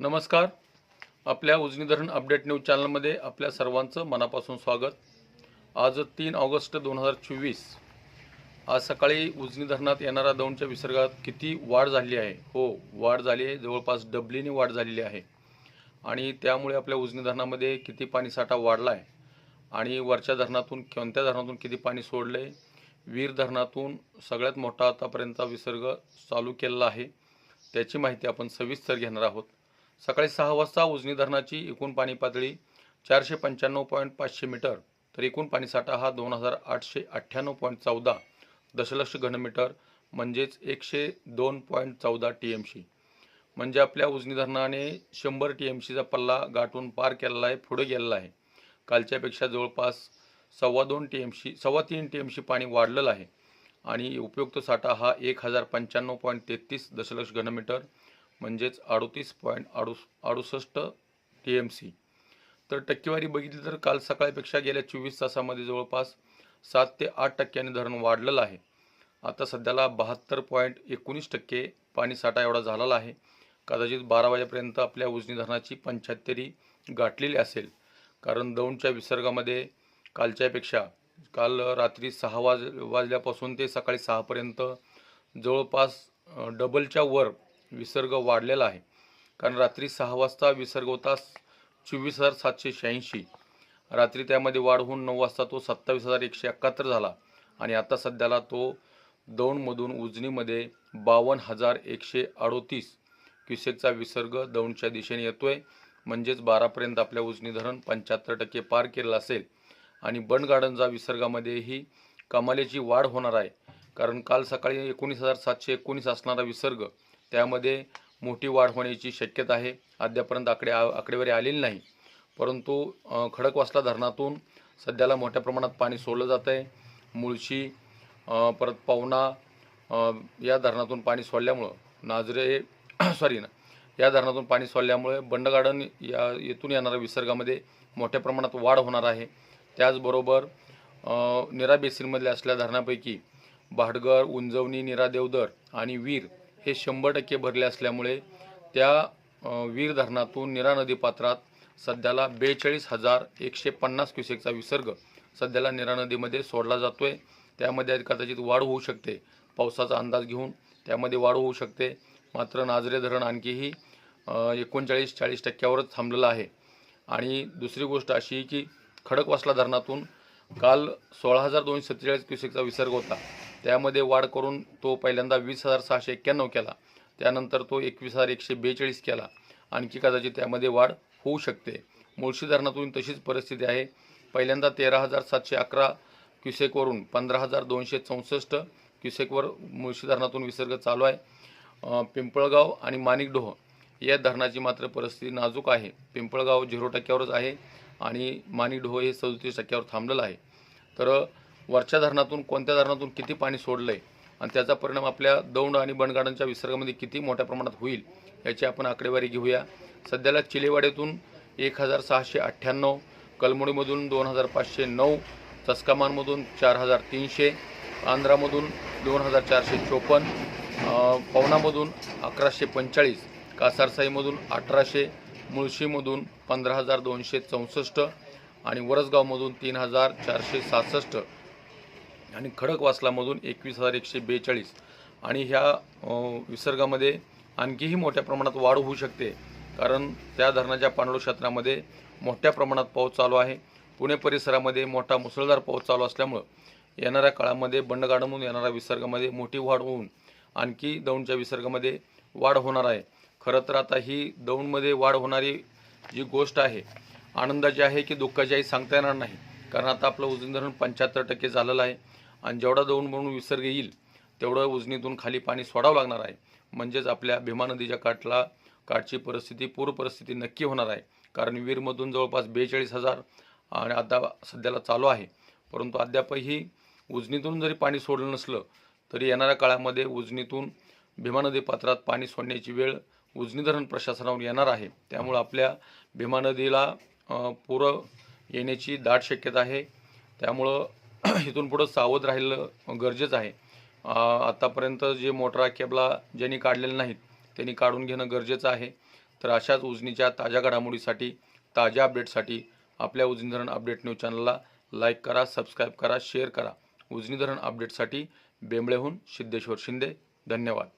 नमस्कार. आपल्या उजनी धरण अपडेट न्यूज चॅनलमध्ये आपल्या सर्वांचं मनापासून स्वागत. आज तीन ऑगस्ट दोन हजार चोवीस. आज सकाळी उजनी धरणात येणाऱ्या दौंडच्या विसर्गात किती वाढ झाली आहे? हो वाढ झाली आहे. जवळपास डबलीने वाढ झालेली आहे. आणि त्यामुळे आपल्या उजनी धरणामध्ये किती पाणीसाठा वाढला आहे आणि वरच्या धरणातून कोणत्या धरणातून किती पाणी सोडलं आहे वीर धरणातून सगळ्यात मोठा आतापर्यंतचा विसर्ग चालू केलेला आहे. त्याची माहिती आपण सविस्तर घेणार आहोत. सकाळी सहा वाजता उजनी धरणाची एकूण पाणी पातळी चारशे पंच्याण्णव पॉईंट पाचशे मीटर तर एकूण पाणीसाठा हा दोन हजार आठशे अठ्ठ्याण्णव पॉईंट चौदा दशलक्ष घनमीटर म्हणजेच एकशे दोन पॉईंट चौदा टी एम सी म्हणजे आपल्या उजनी धरणाने शंभर टी एम सीचा पल्ला गाठून पार केलेला आहे पुढे गेलेला आहे. कालच्यापेक्षा जवळपास सव्वा दोन टी एम सी सव्वा तीन टी एम सी पाणी वाढलेलं आहे. आणि उपयुक्त साठा हा एक हजार पंच्याण्णव पॉईंट तेहतीस दशलक्ष घनमीटर म्हणजेच अडतीस पॉईंट अडुस अडुसष्ट टी एम सी तर टक्केवारी बघितली तर काल सकाळपेक्षा गेल्या चोवीस तासामध्ये जवळपास सात ते आठ टक्क्यांनी धरण वाढलेलं आहे. आता सध्याला बहात्तर पॉईंट एकोणीस टक्के पाणीसाठा एवढा झालेला आहे. कदाचित बारा वाजेपर्यंत आपल्या उजनी धरणाची पंच्याहत्तरी गाठलेली असेल. कारण दौंडच्या विसर्गामध्ये कालच्यापेक्षा काल रात्री सहा वाज वाजल्यापासून ते सकाळी सहापर्यंत जवळपास डबलच्या वर विसर्ग वाढलेला आहे. कारण रात्री सहा वाजता विसर्ग होता चोवीस हजार सातशे शहाऐंशी. रात्री त्यामध्ये वाढ होऊन नऊ वाजता तो सत्तावीस हजार एकशे एकाहत्तर झाला. आणि आता सध्याला तो दौंडमधून उजनीमध्ये बावन्न हजार एकशे अडोतीस क्युसेकचा विसर्ग दौंडच्या दिशेने येतो आहे म्हणजेच बारापर्यंत आपल्या उजनी धरण पंच्याहत्तर टक्के पार केलेलं असेल. आणि बंड गार्डनचा विसर्गामध्येही कमालीची वाढ होणार आहे. कारण काल सकाळी एकोणीस हजार सातशे एकोणीस असणारा विसर्ग त्यामध्ये मोठी वाढ होण्याची शक्यता आहे. अद्यापर्यंत आकडे आकडेवारी आलेली नाही. परंतु खडकवासला धरणातून सध्याला मोठ्या प्रमाणात पाणी सोडलं जात आहे. मुळशी परत पवना या धरणातून पाणी सोडल्यामुळं नाजरे सॉरी ना या धरणातून पाणी सोडल्यामुळे बंड गार्डन या येथून येणाऱ्या विसर्गामध्ये मोठ्या प्रमाणात वाढ होणार आहे. त्याचबरोबर निरा बेसिनमधल्या असल्या धरणापैकी भाटघर उंजवणी निरादेवदर आणि वीर हे शंभर टक्के भरले असल्यामुळे त्या वीर धरणातून निरा नदी पात्रात सध्याला बेचाळीस हजार एकशे पन्नास क्युसेकचा विसर्ग सध्याला निरा नदीमध्ये सोडला आहे त्यामध्ये कदाचित वाढ होऊ शकते. पावसाचा अंदाज घेऊन त्यामध्ये वाढ होऊ शकते. मात्र नाजरे धरण आणखीही एकोणचाळीस चाळीस टक्क्यावरच थांबलेलं आहे. आणि दुसरी गोष्ट अशी की खडकवासला धरणातून काल सोळा हजार दोनशे सत्तेचाळीस क्युसेकचा विसर्ग होता. त्यामध्ये वाढ करून तो पहिल्यांदा वीस हजार सहाशे एक्क्याण्णव केला. त्यानंतर तो एकवीस हजार एकशे बेचाळीस केला. आणखी कदाचित त्यामध्ये वाढ होऊ शकते. मुळशी धरणातून तशीच परिस्थिती आहे. पहिल्यांदा तेरा हजार सातशे अकरा क्युसेकवरून पंधरा हजार दोनशे चौसष्ट क्युसेकवर मुळशी धरणातून विसर्ग चालू आहे. पिंपळगाव आणि माणिकडोह या धरणाची मात्र परिस्थिती नाजूक आहे. पिंपळगाव झिरो टक्क्यावरच आहे आणि माणिकडोह हे सदतीस टक्क्यावर थांबलेलं आहे. तर वरच्या धरणातून कोणत्या धरणातून किती पाणी सोडलं आहे आणि त्याचा परिणाम आपल्या दौंड आणि बनगाडांच्या विसर्गामध्ये किती मोठ्या प्रमाणात होईल याची आपण आकडेवारी घेऊया. सध्याला चिलेवाड्यातून एक हजार सहाशे अठ्ठ्याण्णव कलमुडीमधून दोन हजार पाचशे नऊ चस्कामानमधून चार हजार तीनशे आंध्रामधून दोन हजार चारशे चोपन्न पवनामधून अकराशे पंचेचाळीस कासारसाईमधून अठराशे मुळशीमधून पंधरा हजार दोनशे चौसष्ट आणि वरसगावमधून तीन हजार चारशे सहासष्ट. आणि खडकवासलामधून एकवीस हजार एकशे बेचाळीस. आणि ह्या विसर्गामध्ये आणखीही मोठ्या प्रमाणात वाढ होऊ शकते. कारण त्या धरणाच्या पाणलोट क्षेत्रामध्ये मोठ्या प्रमाणात पाऊस चालू आहे. पुणे परिसरामध्ये मोठा मुसळधार पाऊस चालू असल्यामुळं येणाऱ्या काळामध्ये बंडगाडामधून येणाऱ्या विसर्गामध्ये मोठी वाढ होऊन आणखी दौंडच्या विसर्गामध्ये वाढ होणार आहे. खरं तर आता ही दौंडमध्ये वाढ होणारी जी गोष्ट आहे आनंदाची आहे की दुःखाची आहे सांगता येणार नाही. कारण आता आपलं उजनी धरण पंच्याहत्तर टक्के झालेलं आहे. आणि जेवढा दौंड म्हणून विसर्ग येईल तेवढं उजनीतून खाली पाणी सोडावं लागणार आहे. म्हणजेच आपल्या भीमा नदीच्या काठला काठची परिस्थिती पूर परिस्थिती नक्की होणार आहे. कारण वीरमधून जवळपास बेचाळीस हजार आणि आता सध्याला चालू आहे. परंतु अद्यापही उजनीतून जरी पाणी सोडलं नसलं तरी येणाऱ्या काळामध्ये उजनीतून भीमा नदी पात्रात पाणी सोडण्याची वेळ उजनी धरण प्रशासनावर येणार आहे. त्यामुळं आपल्या भीमा नदीला पुरं येण्याची दाट शक्यता आहे. त्यामुळं इथून पुढं सावध राहिलं गरजेचं आहे. आत्तापर्यंत जे मोटरा केबला ज्यांनी काढलेले नाहीत त्यांनी काढून घेणं गरजेचं आहे. तर अशाच उजनीच्या ताज्या घडामोडीसाठी ताज्या अपडेटसाठी आपल्या उजनी धरण अपडेट न्यूज चॅनलला लाईक करा सबस्क्राईब करा शेअर करा. उजनी धरण अपडेटसाठी बेंबळेहून सिद्धेश्वर शिंदे. धन्यवाद.